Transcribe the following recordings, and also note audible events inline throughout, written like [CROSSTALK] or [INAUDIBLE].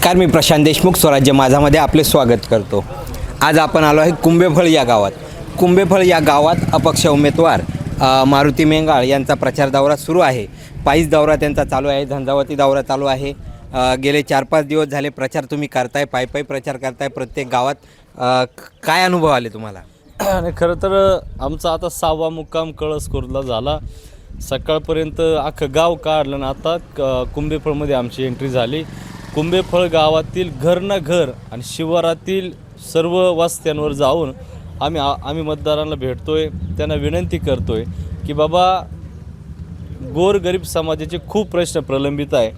नमस्कार मी प्रशांत देशमुख स्वराज्य माझामध्ये आपले स्वागत करतो. आज आपण आलो आहे कुंभेफळ या गावात. कुंभेफळ या गावात अपक्ष उमेदवार मारुती मेंगाळ यांचा प्रचार दौरा सुरू आहे. पायीच दौरा त्यांचा चालू आहे झंझावती दौरा चालू आहे. गेले चार पाच दिवस झाले प्रचार तुम्ही करताय पायी पायी प्रचार करताय प्रत्येक गावात. काय अनुभव आले तुम्हाला? [CLEARS THROAT] आणि खरं तर आमचा आता सहावा मुक्काम कळस कुर्ला झाला. सकाळपर्यंत अख्खं गाव काढलं आणि आता क- कुंभेफळमध्ये आमची एंट्री झाली. कुंभेफळ गावातील घर ना घर आणि शिवारातील सर्व वस्त्यांवर जाऊन आम्ही आ- आम्ही मतदारांना भेटतो आहे त्यांना विनंती करतो आहे की बाबा गोरगरीब समाजाचे खूप प्रश्न प्रलंबित आहे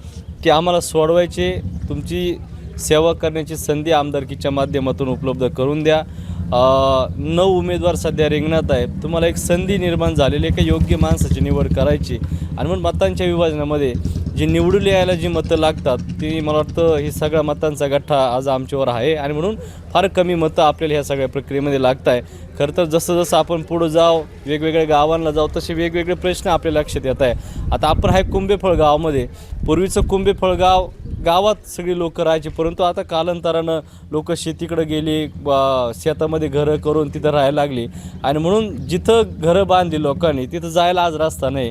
की आम्हाला सोडवायचे तुमची सेवा करण्याची संधी आमदारकीच्या माध्यमातून उपलब्ध करून द्या. नऊ उमेदवार सध्या रिंगणात आहे तुम्हाला एक संधी निर्माण झालेली आहे का योग्य माणसाची निवड करायची. आणि म्हणून मतांच्या विभाजनामध्ये जी निवडून यायला जी मतं लागतात ती मला वाटतं ही सगळ्या मतांचा गठ्ठा आज आमच्यावर आहे आणि म्हणून फार कमी मतं आपल्याला ह्या सगळ्या प्रक्रियेमध्ये लागत आहे खरं तर जसं जसं आपण पुढं जाऊ वेगवेगळ्या गावांना जाऊ तसे वेगवेगळे प्रश्न आपल्या लक्षात येत आहे. आता आपण आहे कुंभेफळ गावामध्ये. पूर्वीचं कुंभेफळ गाव गावात सगळी लोक राहायची परंतु आता कालांतरानं लोक शेतीकडे गेली शेतामध्ये घरं करून तिथं राहायला लागली. आणि म्हणून जिथं घरं बांधली लोकांनी तिथं जायला आज रस्ता नाही.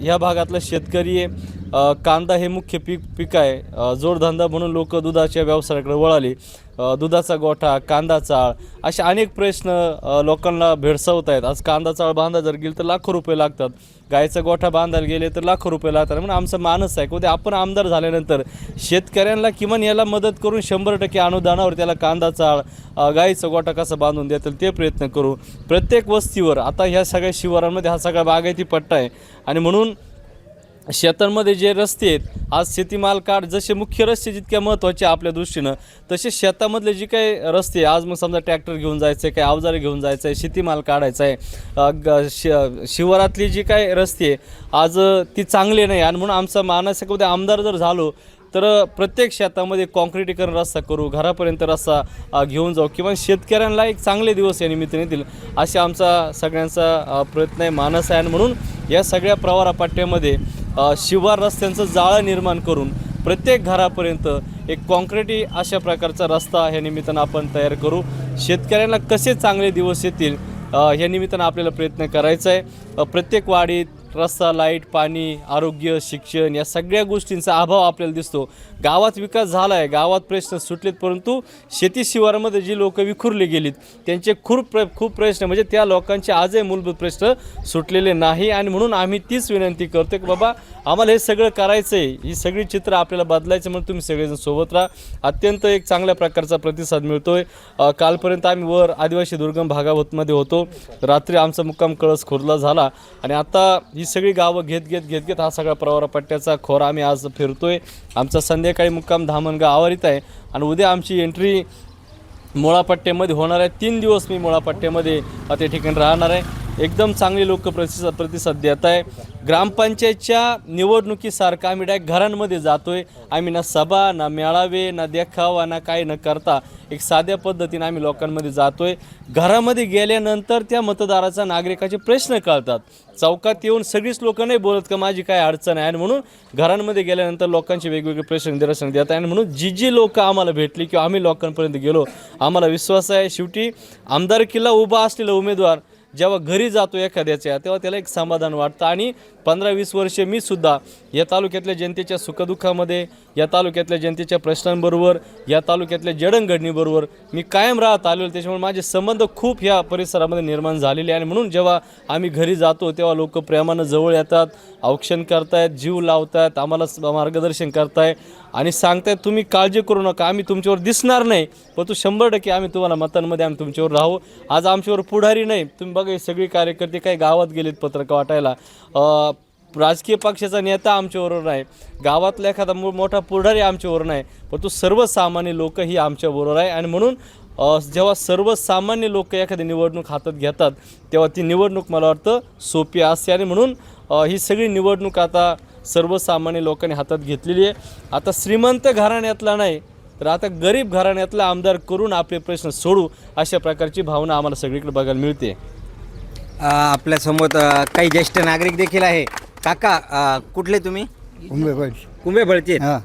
ह्या भागातला शेतकरी कांदा हे मुख्य पीक पीक आहे. जोडधंदा म्हणून लोक दुधाच्या व्यवसायाकडे वळाले. दुधाचा गोठा कांदा चाळ असे अनेक प्रश्न लोकांना भेडसावत आहेत. आज कांदा चाळ बांधा जर गेलं तर लाखो रुपये लागतात. गायचा गोठा बांधायला गेले तर लाखो रुपये लागतात. म्हणून आमचा मानस आहे. उद्या आपण आमदार झाल्यानंतर शेतकऱ्यांना किमान याला मदत करून शंभर टक्के अनुदानावर त्याला कांदा चाळ अ, गाईचा गोठा कसा बांधून देतील ते प्रयत्न करू. प्रत्येक वस्तीवर आता ह्या सगळ्या शिवारांमध्ये हा सगळा बागायती पट्टा आहे. आणि म्हणून शेतांमध्ये जे रस्ते आहेत आज शेतीमाल कार्ड जसे मुख्य रस्ते जितक्या महत्त्वाचे आपल्या दृष्टीनं तसे शेतामधले जे काही रस्ते आज मग समजा ट्रॅक्टर घेऊन जायचं आहे काही अवजारे घेऊन जायचं आहे शेतीमाल काढायचा आहे ग- शि शिवारातली जी काही रस्ते आहे, आज ती चांगली नाही. आणि म्हणून आमचा मानस उद्या आमदार जर झालो तर प्रत्येक शेतामध्ये कॉन्क्रिटीकरण रस्ता करू घरापर्यंत रस्ता घेऊन जाऊ. किंवा शेतकऱ्यांना एक चांगले दिवस या निमित्ताने येतील असे आमचा सगळ्यांचा प्रयत्न आहे मानस आहे. आणि म्हणून या सगळ्या प्रवारापाट्यामध्ये शिवार रस्त्यांचं जाळं निर्माण करून प्रत्येक घरापर्यंत एक कॉन्क्रिटी अशा प्रकारचा रस्ता ह्या निमित्तानं आपण तयार करू. शेतकऱ्यांना कसे चांगले दिवस येतील ह्या निमित्तानं आपल्याला प्रयत्न करायचा आहे. प्रत्येक वाडीत रस्ता लाइट पाणी आरोग्य शिक्षण या सगळ्या गोष्टींचा अभाव आपल्याला दिसतो. गावात विकास झाला आहे गावात प्रश्न सुटलेत परंतु शेती शिवारामध्ये जी लोकं विखुरली गेलीत त्यांचे खूप प्र खूप प्रश्न म्हणजे त्या लोकांचे आजही मूलभूत प्रश्न सुटलेले नाही. आणि म्हणून आम्ही तीच विनंती करतो की बाबा आम्हाला हे सगळं करायचं आहे ही सगळी चित्र आपल्याला बदलायचं म्हणून तुम्ही सगळेजण सोबत राहा. अत्यंत एक चांगल्या प्रकारचा प्रतिसाद मिळतो आहे कालपर्यंत आम्ही वर आदिवासी दुर्गम भागावतमध्ये होतो. रात्री आमचा मुक्काम कळस खोरला झाला. आणि आता ही सगळी गावं घेत घेत घेत घेत हा सगळा प्रवारा पट्ट्याचा खोरा आम्ही आज फिरतोय. आमचा संध्याकाळी मुक्काम धामणगाव आवारीत आहे आणि उद्या आमची एंट्री मुळापट्ट्यामध्ये होणार आहे. तीन दिवस मी मुळापट्ट्यामध्ये त्या ठिकाणी राहणार आहे. एकदम चांगले लोक प्रतिसाद प्रतिसाद देत आहे ग्रामपंचायतच्या निवडणुकीसारखं आम्ही डायरेक्ट घरांमध्ये जातो आहे आम्ही ना सभा ना मेळावे ना देखावा ना काही न करता एक साध्या पद्धतीने आम्ही लोकांमध्ये जातो आहे घरामध्ये गेल्यानंतर त्या मतदाराचा नागरिकाचे प्रश्न कळतात. चौकात येऊन सगळीच लोक नाही बोलत का माझी काय अडचण आहे? आणि म्हणून घरांमध्ये गेल्यानंतर लोकांचे वेगवेगळे प्रश्न निदर्शन देत आहे आणि म्हणून जी जी लोक आम्हाला भेटली किंवा आम्ही लोकांपर्यंत गेलो आम्हाला विश्वास आहे. शेवटी आमदारकीला उभा असलेला उमेदवार जेव्हा घरी जातो एखाद्याच्या तेव्हा त्याला एक समाधान वाटतं. आणि पंधरा वीस वर्षे मी सुद्धा या तालुक्यातल्या जनतेच्या सुखदुःखामध्ये या तालुक्यातल्या जनतेच्या प्रश्नांबरोबर या तालुक्यातल्या जडणघडणीबरोबर मी कायम राहत आलेलो त्याच्यामुळे माझे संबंध खूप ह्या परिसरामध्ये निर्माण झालेले आहे. आणि म्हणून जेव्हा आम्ही घरी जातो तेव्हा लोक प्रेमानं जवळ येतात औक्षण करतायत जीव लावतायत आम्हाला मार्गदर्शन करताय आणि सांगतायत तुम्ही काळजी करू नका आम्ही तुमच्यावर दिसणार नाही पण तू शंभर टक्के आम्ही तुम्हाला मतांमध्ये आम्ही तुमच्यावर राहू. आज आमच्यावर पुढारी नाही. तुम्ही बघा सगळी कार्यकर्ते काही गावात गेलेत पत्रक वाटायला. राजकीय पक्षाचा नेता आमच्याबरोबर नाही. गावातला एखादा मोठा पुढारी आमच्याबरोबर नाही. परंतु तो सर्वसामान्य लोक ही आमच्याबरोबर आहे. आणि म्हणून जेव्हा सर्वसामान्य लोक एखादी निवडणूक हातात घेतात तेव्हा ती निवडणूक मला वाटतं सोपी असते. आणि म्हणून ही सगळी निवडणूक आता सर्वसामान्य लोकांनी हातात घेतलेली आहे. आता श्रीमंत घराण्यातला नाही तर आता गरीब घराण्यातला आमदार करून आपले प्रश्न सोडू अशा प्रकारची भावना आम्हाला सगळीकडे बघायला मिळते. आपल्यासमोर काही ज्येष्ठ नागरिक देखील आहे. काका अ, कुठले तुम्ही? कुंभेफळ कुंभेफळचे हां.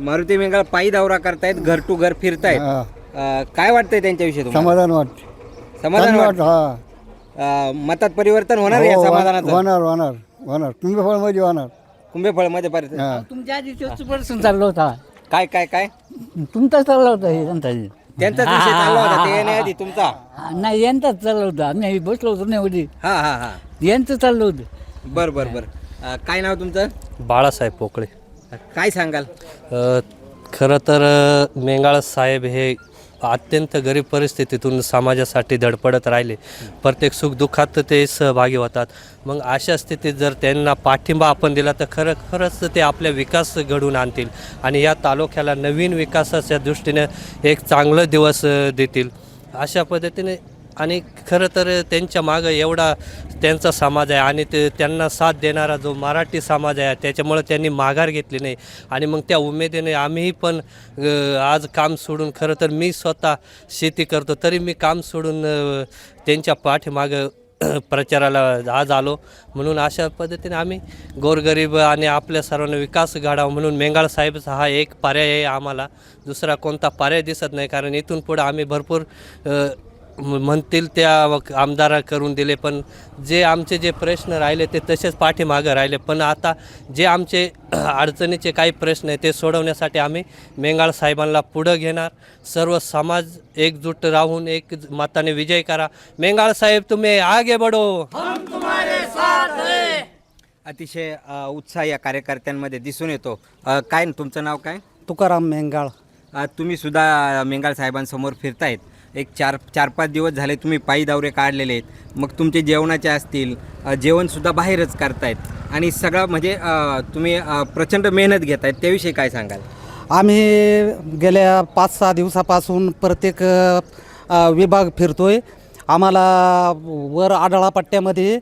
मारुती मेंगाळ पायी दौरा करतायत घर टू घर फिरतायत. हा. अ, काय वाटतंय त्यांच्याविषयी तुम्हाला? समाधान वाटते समाधान वाट. वाटतं? हा. अ, मतात परिवर्तन होणार या हो, समाधानाचं? होणार होणार होणार. कुंभफळमध्ये होणार. कुंभेफळमध्ये परिवर्तन हा. तुमच्या तोच प्रश्न चालला होता. काय काय काय? तुमचा चालला होता हे त्यांचा त्यांचाच विषय चालला होता ते येण्याआधी तुमचा. हा, नाही यांचाच चाललं होतं. आम्ही बसलो होतो नाही होती हा हा हा. यांचं चाललं होतं. बर बर बर. अ, काय नाव तुमचं? बाळासाहेब पोकळे. काय सांगाल? अ, खरं तर अ, मेंगाळ साहेब हे अत्यंत गरीब परिस्थितीतून समाजासाठी धडपडत राहिले. प्रत्येक सुखदुःखात ते सहभागी होतात. मग अशा स्थितीत जर त्यांना पाठिंबा आपण दिला तर खरं खरंच ते आपल्या विकास घडवून आणतील. आणि या तालुक्याला नवीन विकासाच्या दृष्टीने एक चांगलं दिवस अ, देतील. अशा पद्धतीने आणि खरं तर त्यांच्या मागं एवढा त्यांचा समाज आहे आणि ते त्यांना साथ देणारा जो मराठी समाज आहे त्याच्यामुळं त्यांनी माघार घेतली नाही. आणि मग त्या उमेदीने आम्हीही पण आज काम सोडून खरं तर मी स्वतः शेती करतो तरी मी काम सोडून त्यांच्या पाठीमागं प्रचाराला आज आलो. म्हणून अशा पद्धतीने आम्ही गोरगरीब आणि आपल्या सर्वांना विकास घडावा म्हणून मेंगाळ साहेबचा हा एक पर्याय आहे आम्हाला. दुसरा कोणता पर्याय दिसत नाही कारण इथून पुढं आम्ही भरपूर म्हणतील त्या आमदारा करून दिले पण जे आमचे जे प्रश्न राहिले ते तसेच पाठीमागं राहिले. पण आता जे आमचे [CLEARS THROAT] अडचणीचे काही प्रश्न आहे ते सोडवण्यासाठी आम्ही मेंगाळ साहेबांना पुढं घेणार. सर्व समाज एकजूट राहून एक मताने विजय करा. मेंगाळ साहेब तुम्ही आगे बढो. अतिशय उत्साह या कार्यकर्त्यांमध्ये दिसून येतो. काय तुमचं नाव काय? तुकाराम मेंगाळ. तुम्ही सुद्धा मेंगाळ साहेबांसमोर फिरतायत. एक चार चार पाच दिवस झाले तुम्ही पायी दौरे काढलेले आहेत. मग तुमचे जेवणाचे असतील जेवणसुद्धा बाहेरच करतायत. आणि सगळं म्हणजे तुम्ही प्रचंड मेहनत घेत आहेत त्याविषयी काय सांगाल? आम्ही गेल्या पाच सहा दिवसापासून प्रत्येक विभाग फिरतो विभाग फिरतोय. आम्हाला वर आढळा पट्ट्यामध्ये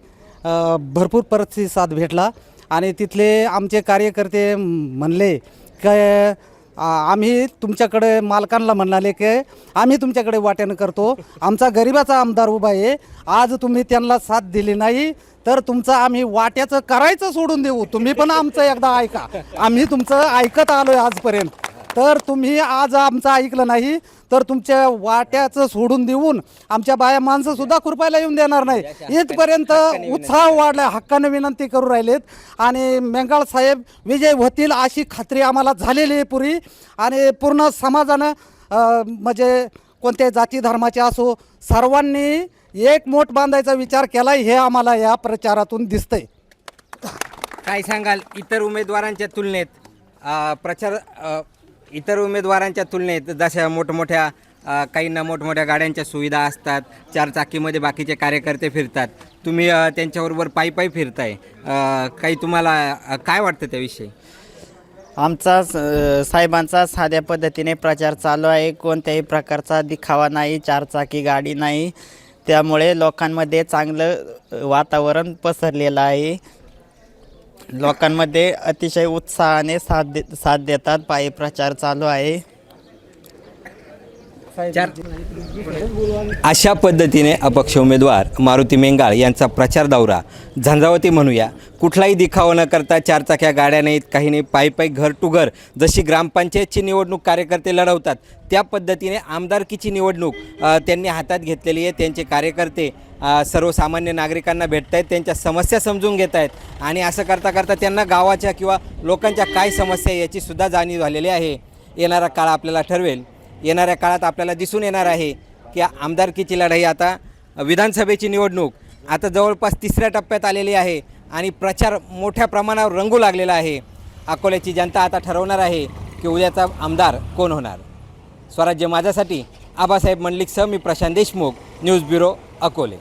भरपूर प्रतिसाद भेटला. आणि तिथले आमचे कार्यकर्ते म्हणले काय आम्ही तुमच्याकडे मालकांना म्हणाले की आम्ही तुमच्याकडे वाट्यानं करतो. आमचा गरिबाचा आमदार उभा आहे. आज तुम्ही त्यांना साथ दिली नाही तर तुमचं आम्ही वाट्याचं करायचं सोडून देऊ. तुम्ही पण आमचं एकदा ऐका. आम्ही तुमचं ऐकत आलो आहे आजपर्यंत. तर तुम्ही आज आमचं ऐकलं नाही तर तुमच्या वाट्याचं सोडून देऊन आमच्या बाया माणसं सुद्धा खुरपायला येऊन देणार नाही. इथपर्यंत उत्साह वाढला हक्काने विनंती करू राहिलेत. आणि मेंगाळ साहेब विजय होतील अशी खात्री आम्हाला झालेली आहे पुरी. आणि पूर्ण समाजानं म्हणजे कोणत्याही जाती धर्माचे असो सर्वांनी एक मोठ बांधायचा विचार केला हे आम्हाला या प्रचारातून दिसतंय. काय सांगाल इतर उमेदवारांच्या तुलनेत? प्रचार इतर उमेदवारांच्या तुलनेत जशा मोठमोठ्या काहींना मोठमोठ्या गाड्यांच्या सुविधा असतात चारचाकीमध्ये बाकीचे कार्यकर्ते फिरतात तुम्ही त्यांच्याबरोबर पायी पायी फिरताय. काही तुम्हाला काय वाटतं त्याविषयी? आमचा स- साहेबांचा साध्या पद्धतीने प्रचार चालू आहे. कोणत्याही प्रकारचा दिखावा नाही चारचाकी गाडी नाही. त्यामुळे लोकांमध्ये चांगलं वातावरण पसरलेलं आहे. लोकांमध्ये अतिशय उत्साहाने साथ दे साथ देतात. पायी प्रचार चालू आहे. चार. अशा पद्धतीने अपक्ष उमेदवार मारुती मेंगाळ यांचा प्रचार दौरा. झंझावती म्हणूया कुठलाही दिखावा न करता चारचाक्या गाड्या नाहीत काही नाही. पायी पायी घर टू घर जशी ग्रामपंचायतची निवडणूक कार्यकर्ते लढवतात त्या पद्धतीने आमदारकीची निवडणूक त्यांनी हातात घेतलेली आहे. त्यांचे कार्यकर्ते सर्वसामान्य नागरिकांना भेटत आहेत त्यांच्या समस्या समजून घेत आहेत. आणि असं करता करता त्यांना गावाच्या किंवा लोकांच्या काय समस्या याचीसुद्धा याची सुद्धा जाणीव झालेली आहे. येणारा काळ आपल्याला ठरवेल. येणाऱ्या काळात आपल्याला दिसून येणार आहे की आमदारकीची लढाई आता विधानसभेची निवडणूक आता जवळपास तिसऱ्या टप्प्यात आलेली आहे आणि प्रचार मोठ्या प्रमाणावर रंगू लागलेला आहे. अकोल्याची जनता आता ठरवणार आहे की उद्याचा आमदार कोण होणार? स्वराज्य माझ्यासाठी आबासाहेब मंडलिकसह मी प्रशांत देशमुख न्यूज ब्युरो अकोले.